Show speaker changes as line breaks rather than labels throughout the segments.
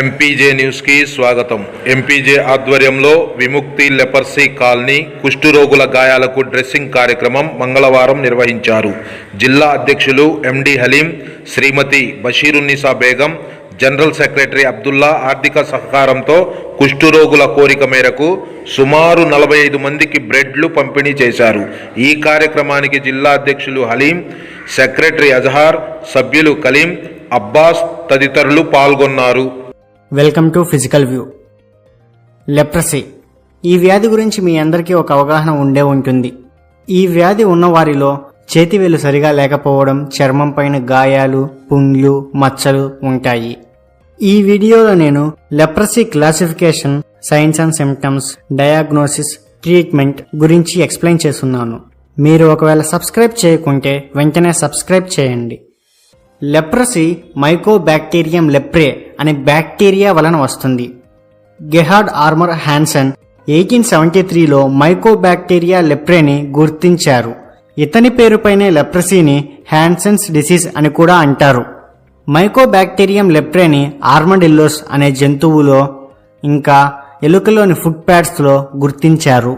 MPJ న్యూస్కి స్వాగతం. MPJ ఆధ్వర్యంలో విముక్తి లెపర్సీ కాలనీ కుష్ఠురోగుల గాయాలకు డ్రెస్సింగ్ కార్యక్రమం మంగళవారం నిర్వహించారు. జిల్లా అధ్యక్షులు MD Haleem Shrimati Bashirunnisa Begum general secretary Abdullah ఆర్థిక సహకారంతో కుష్ఠురోగుల కోరిక మేరకు సుమారు నలభై ఐదు మందికి బ్రెడ్లు పంపిణీ చేశారు. ఈ కార్యక్రమానికి జిల్లా అధ్యక్షులు హలీం సెక్రటరీ అజహార్ సభ్యులు కలీం అబ్బాస్ తదితరులు పాల్గొన్నారు.
Welcome to physical view. Leprosy. ఈ వ్యాధి గురించి మీ అందరికీ ఒక అవగాహన ఉండే ఉంటుంది. ఈ వ్యాధి ఉన్నవారిలో చేతివేలు సరిగా లేకపోవడం చర్మం పైన గాయాలు పుండ్లు మచ్చలు ఉంటాయి. ఈ వీడియోలో నేను leprosy classification signs and symptoms diagnosis treatment గురించి ఎక్స్ప్లెయిన్ చేస్తున్నాను. మీరు ఒకవేళ సబ్స్క్రైబ్ చేయకుంటే వెంటనే సబ్స్క్రైబ్ చేయండి. లెప్రసీ మైకోబ్యాక్టీరియం లెప్రే అనే బ్యాక్టీరియా వలన వస్తుంది. Gerhard Armauer Hansen eighteen seventy త్రీలో మైకోబ్యాక్టీరియా లెప్రేని గుర్తించారు. ఇతని పేరుపైనే లెప్రసీని హ్యాన్సన్స్ డిసీజ్ అని కూడా అంటారు. మైకోబ్యాక్టీరియం లెప్రేని ఆర్మడిల్లోస్ అనే జంతువులో ఇంకా ఎలుకలోని ఫుడ్ ప్యాడ్స్లో గుర్తించారు.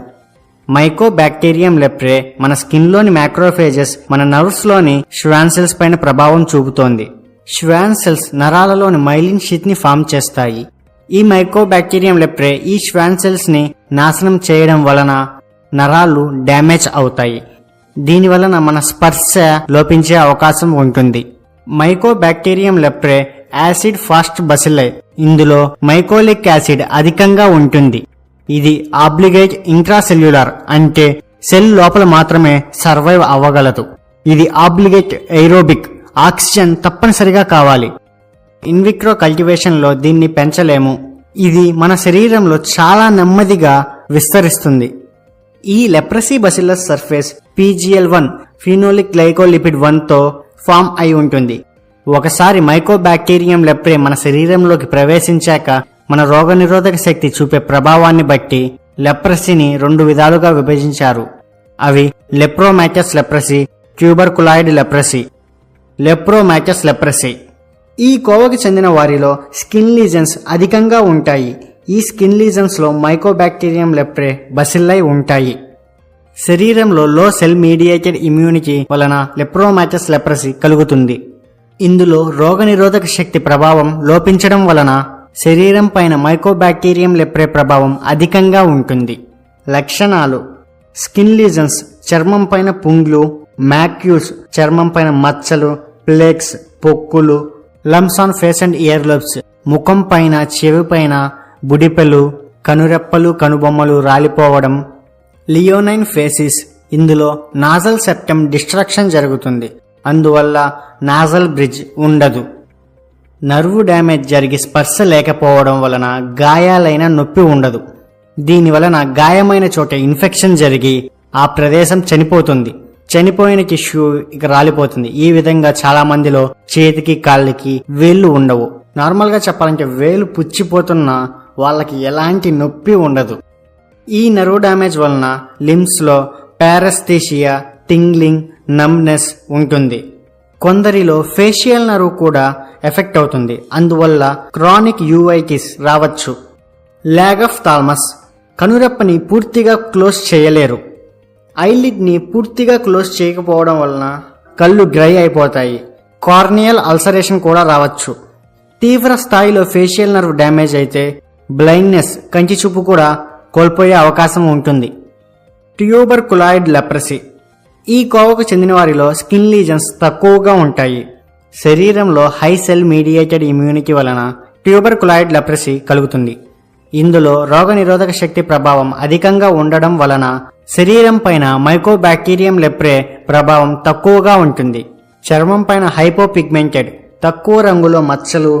మైకోబ్యాక్టీరియం లెప్రే మన స్కిన్లోని మ్యాక్రోఫేజెస్ మన నర్వ్స్లోని ష్వాన్ సెల్స్ పైన ప్రభావం చూపుతోంది. ష్వాన్ సెల్స్ నరాలలోని మైలిన్ షీట్ని ఫామ్ చేస్తాయి. ఈ మైకోబ్యాక్టీరియం లెప్రే ఈ ష్వాన్ సెల్స్ని నాశనం చేయడం వలన నరాలు డ్యామేజ్ అవుతాయి. దీని వలన మన స్పర్శ లోపించే అవకాశం ఉంటుంది. Mycobacterium leprae acid fast bacilli ఇందులో మైకోలిక్ యాసిడ్ అధికంగా ఉంటుంది. ఇది ఆబ్లిగేట్ ఇంట్రాసెల్యులార్ అంటే సెల్ లోపల మాత్రమే సర్వైవ్ అవ్వగలదు. ఇది ఆబ్లిగేట్ ఎయిరోబిక్ ఆక్సిజన్ తప్పనిసరిగా కావాలి. ఇన్విక్రో కల్టివేషన్లో దీన్ని పెంచలేము. ఇది మన శరీరంలో చాలా నెమ్మదిగా విస్తరిస్తుంది. ఈ leprosy bacillus surface PGL one phenolic glycolipid వన్తో form అయి ఉంటుంది. ఒకసారి మైకోబాక్టీరియం లెప్రే మన శరీరంలోకి ప్రవేశించాక మన రోగనిరోధక శక్తి చూపే ప్రభావాన్ని బట్టి లెప్రసీని రెండు విధాలుగా విభజించారు. అవి lepromatous leprosy tuberculoid leprosy. Lepromatous leprosy. ఈ కోవకు చెందిన వారిలో స్కిన్ లీజన్స్ అధికంగా ఉంటాయి. ఈ స్కిన్ లీజన్స్లో మైకోబాక్టీరియం లెప్రే బసిల్లై ఉంటాయి. శరీరంలో లో సెల్ మీడియేటెడ్ ఇమ్యూనిటీ వలన లెప్రోమాచస్ లెప్రసీ కలుగుతుంది. ఇందులో రోగనిరోధక శక్తి ప్రభావం లోపించడం వలన శరీరం పైన మైకోబ్యాక్టీరియం లెప్రే ప్రభావం అధికంగా ఉంటుంది. లక్షణాలు. స్కిన్ లీజన్స్ చర్మం పైన పుంగ్లు మ్యాక్యూల్స్ చర్మం పైన మచ్చలు plaques పొక్కులు lumps on face and ear lobes ముఖం పైన చెవి పైన బుడిపెలు కనురెప్పలు కనుబొమ్మలు రాలిపోవడం. లియోనైన్ ఫేసిస్. ఇందులో నాజల్ సెప్టమ్ డిస్ట్రక్షన్ జరుగుతుంది. అందువల్ల నాజల్ బ్రిడ్జ్ ఉండదు. నర్వు డ్యామేజ్ జరిగి స్పర్శ లేకపోవడం వలన గాయాలైన నొప్పి ఉండదు. దీని వలన గాయమైన చోట ఇన్ఫెక్షన్ జరిగి ఆ ప్రదేశం చనిపోతుంది. చనిపోయిన టిష్యూ ఇక రాలిపోతుంది. ఈ విధంగా చాలా మందిలో చేతికి కాళ్ళకి వేళ్ళు ఉండవు. నార్మల్గా చెప్పాలంటే వేలు పుచ్చిపోతున్న వాళ్ళకి ఎలాంటి నొప్పి ఉండదు. ఈ నర్వ్ డ్యామేజ్ వలన లిమ్స్లో పారస్థేషియా టింగ్లింగ్ నమ్నెస్ ఉంటుంది. కొందరిలో ఫేషియల్ నర్వ్ కూడా ఎఫెక్ట్ అవుతుంది. అందువల్ల క్రానిక్ యూవైటిస్ రావచ్చు. Lag of థాల్మస్. కనురెప్పని పూర్తిగా క్లోజ్ చేయలేరు. ఐలిడ్ని పూర్తిగా క్లోజ్ చేయకపోవడం వలన కళ్ళు డ్రై అయిపోతాయి. కార్నియల్ అల్సరేషన్ కూడా రావచ్చు. తీవ్ర స్థాయిలో ఫేషియల్ నర్వ్ డ్యామేజ్ అయితే బ్లైండ్నెస్ కంటి చూపు కూడా కోల్పోయే అవకాశం ఉంటుంది. Tuberculoid leprosy. ఈ కోవకు చెందిన వారిలో స్కిన్ లీజన్స్ తక్కువగా ఉంటాయి. శరీరంలో హై సెల్ మీడియేటెడ్ ఇమ్యూనిటీ వలన ట్యూబర్ కులాయిడ్ లెప్రసీ కలుగుతుంది. ఇందులో రోగనిరోధక శక్తి ప్రభావం అధికంగా ఉండడం వలన శరీరం పైన మైకోబాక్టీరియం లెప్రే ప్రభావం తక్కువగా ఉంటుంది. చర్మం పైన హైపోపిగ్మెంటెడ్ తక్కువ రంగులో మచ్చలు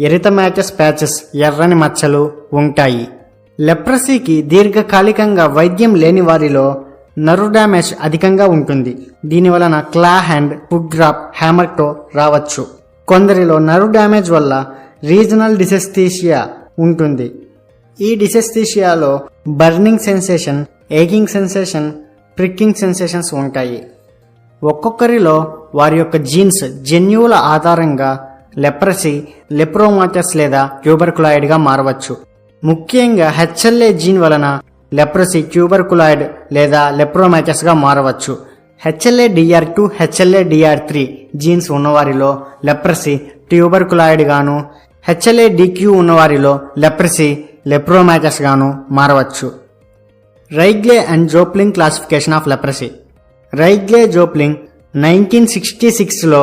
ఎరితమాచస్ ప్యాచెస్ ఎర్రని మచ్చలు ఉంటాయి. లెప్రసీకి దీర్ఘకాలికంగా వైద్యం లేని వారిలో నర్వ్ డ్యామేజ్ అధికంగా ఉంటుంది. దీని వలన claw hand food drop hammertoe రావచ్చు. కొందరిలో నర్వ్ డ్యామేజ్ వల్ల రీజనల్ డిసెస్థీషియా ఉంటుంది. ఈ డిసెస్థీషియాలో burning sensation aching sensation pricking sensations ఉంటాయి. ఒక్కొక్కరిలో వారి యొక్క జీన్స్ జన్యువుల ఆధారంగా లెప్రసీ లెప్రోమాటస్ లేదా ట్యూబర్కులాయిడ్గా మారవచ్చు. ముఖ్యంగా హెచ్ఎల్ఏ జీన్ వలన లెప్రసీ ట్యూబర్కులాయిడ్ లేదా లెప్రోమాటస్గా మారవచ్చు. HLA DR two HLA DR three genes ఉన్నవారిలో లెప్రసీ ట్యూబర్కులాయిడ్ గాను హెచ్ఎల్ఏ డిక్యూ ఉన్నవారిలో లెప్రసీ లెప్రోమాటస్ గాను మారవచ్చు. Ridley and Jopling classification of leprosy. Ridley Jopling nineteen sixty సిక్స్లో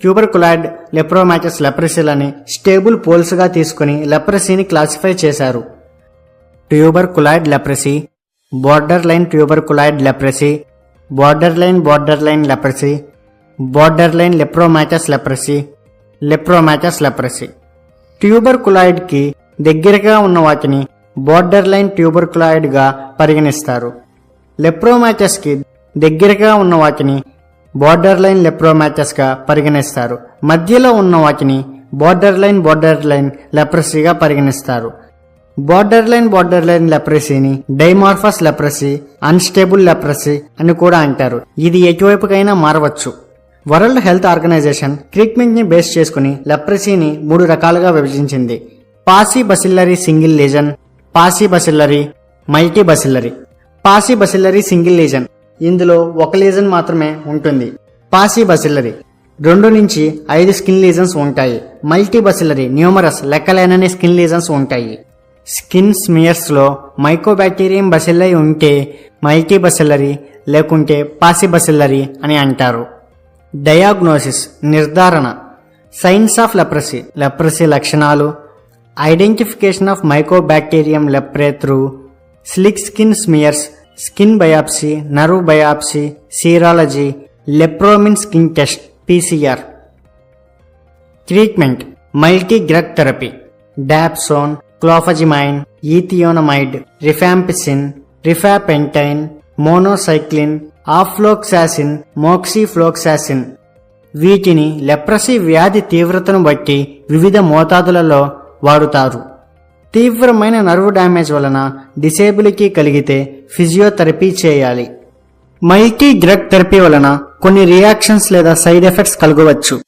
ట్యూబర్కులాయిడ్ లెప్రోమాటస్ లెప్రసీలని స్టేబుల్ పోల్స్గా తీసుకుని లెప్రసీని క్లాసిఫై చేశారు. Tuberculoid leprosy border line tuberculoid leprosy border line border line leprosy border line lepromatous leprosy lepromatous leprosy. ట్యూబర్కులాయిడ్కి దగ్గరగా ఉన్న వాటిని బార్డర్ లైన్ ట్యూబర్కులాయిడ్గా పరిగణిస్తారు. లెప్రోమాటస్కి దగ్గరగా ఉన్న వాటిని బార్డర్ లైన్ లెప్రోమాటస్గా పరిగణిస్తారు. మధ్యలో ఉన్న వాటిని బార్డర్ లైన్ బార్డర్ లైన్ లెప్రసీగా పరిగణిస్తారు. బార్డర్ లైన్ బార్డర్ లైన్ లెప్రసీని డైమార్ఫస్ లెప్రసీ అన్స్టేబుల్ లెప్రసీ అని కూడా అంటారు. ఇది ఎటువైపుకైనా మారవచ్చు. వరల్డ్ హెల్త్ ఆర్గనైజేషన్ ట్రీట్మెంట్ని బేస్ చేసుకుని లెప్రసీని మూడు రకాలుగా విభజించింది. Paucibacillary single lesion paucibacillary multibacillary. Paucibacillary single lesion ఇందులో ఒక లీజన్ మాత్రమే ఉంటుంది. పాసి బసిల్లరీ రెండు నుంచి ఐదు స్కిన్ లీజన్స్ ఉంటాయి. మల్టీ బసిలరీ న్యూమరస్ లెక్కలేనని స్కిన్ లీజన్స్ ఉంటాయి. స్కిన్ స్మియర్స్లో మైకోబ్యాక్టీరియం బసిల్లై ఉంటే మల్టీ బసిల్లరీ లేకుంటే పాసి బసిల్లరీ అని అంటారు. డయాగ్నోసిస్ నిర్ధారణ సైన్స్ ఆఫ్ లెప్రసీ లెప్రసీ లక్షణాలు identification of Mycobacterium leprae through slit skin smears skin biopsy nerve biopsy serology lepromin skin test PCR. Treatment multi drug therapy dapsone clofazimine ethionamide rifampicin rifapentine minocycline ofloxacin moxifloxacin. వీటిని leprosy వ్యాధి తీవ్రతను బట్టి వివిధ మోతాదులలో వాడుతారు. తీవ్రమైన nerve damage వలన disability కలిగితే ఫిజియోథెరపీ చేయాలి. మల్టీ డ్రగ్ థెరపీ వలన కొన్ని రియాక్షన్స్ లేదా సైడ్ ఎఫెక్ట్స్ కలగవచ్చు.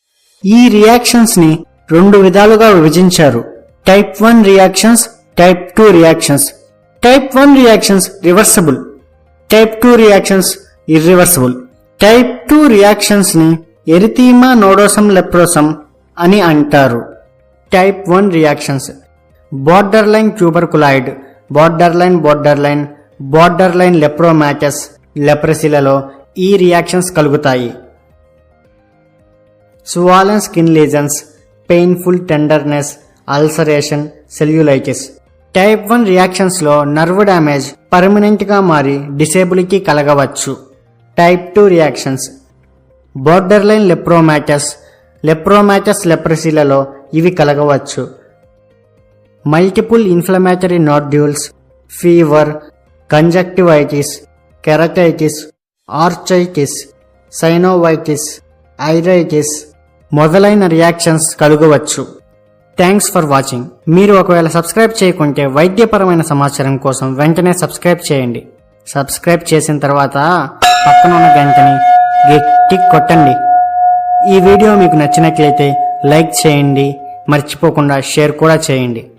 ఈ రియాక్షన్స్ని రెండు విధాలుగా విభజించారు. Type one reactions type two reactions type one reactions reversible type two reactions irreversible type two రియాక్షన్స్ని erythema nodosum leprosum అని అంటారు. Type one reactions border line tuberculoid border line border line border line lepromatous లెప్రసీలలో ఈ reactions కలుగుతాయి. Swollen skin lesions painful tenderness ulceration cellulitis. Type one రియాక్షన్స్లో nerve damage పర్మనెంట్గా మారి disability కలగవచ్చు. Type two reactions. Border line lepromatous lepromatous లెప్రసీలలో ఇవి కలగవచ్చు. Multiple inflammatory nodules fever conjunctivitis keratitis orchitis synovitis iritis మొదలైన reactions కలుగవచ్చు. Thanks for watching మీరు ఒకవేళ subscribe చేయకుంటే వైద్యపరమైన సమాచారం కోసం వెంటనే సబ్స్క్రైబ్ చేయండి. సబ్స్క్రైబ్ చేసిన తర్వాత పక్కన ఉన్న గంటని గట్టి కొట్టండి. ఈ వీడియో మీకు నచ్చినట్లయితే లైక్ చేయండి. మర్చిపోకుండా షేర్ కూడా చేయండి.